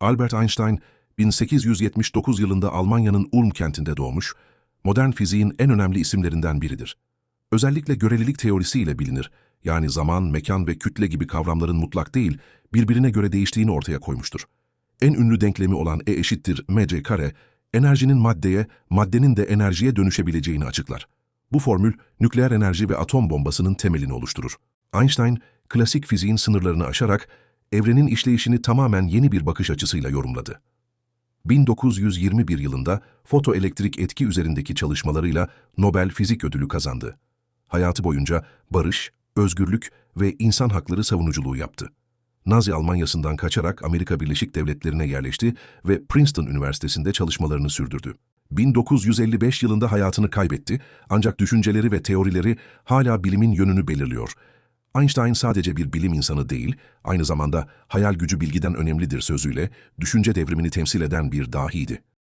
Albert Einstein, 1879 yılında Almanya'nın Ulm kentinde doğmuş, modern fiziğin en önemli isimlerinden biridir. Özellikle görelilik teorisiyle bilinir, yani zaman, mekan ve kütle gibi kavramların mutlak değil, birbirine göre değiştiğini ortaya koymuştur. En ünlü denklemi olan E eşittir mc kare, enerjinin maddeye, maddenin de enerjiye dönüşebileceğini açıklar. Bu formül, nükleer enerji ve atom bombasının temelini oluşturur. Einstein, klasik fiziğin sınırlarını aşarak, evrenin işleyişini tamamen yeni bir bakış açısıyla yorumladı. 1921 yılında fotoelektrik etki üzerindeki çalışmalarıyla Nobel Fizik Ödülü kazandı. Hayatı boyunca barış, özgürlük ve insan hakları savunuculuğu yaptı. Nazi Almanyası'ndan kaçarak Amerika Birleşik Devletleri'ne yerleşti ve Princeton Üniversitesi'nde çalışmalarını sürdürdü. 1955 yılında hayatını kaybetti ancak düşünceleri ve teorileri hala bilimin yönünü belirliyor. Einstein sadece bir bilim insanı değil, aynı zamanda hayal gücü bilgiden önemlidir sözüyle düşünce devrimini temsil eden bir dahiydi.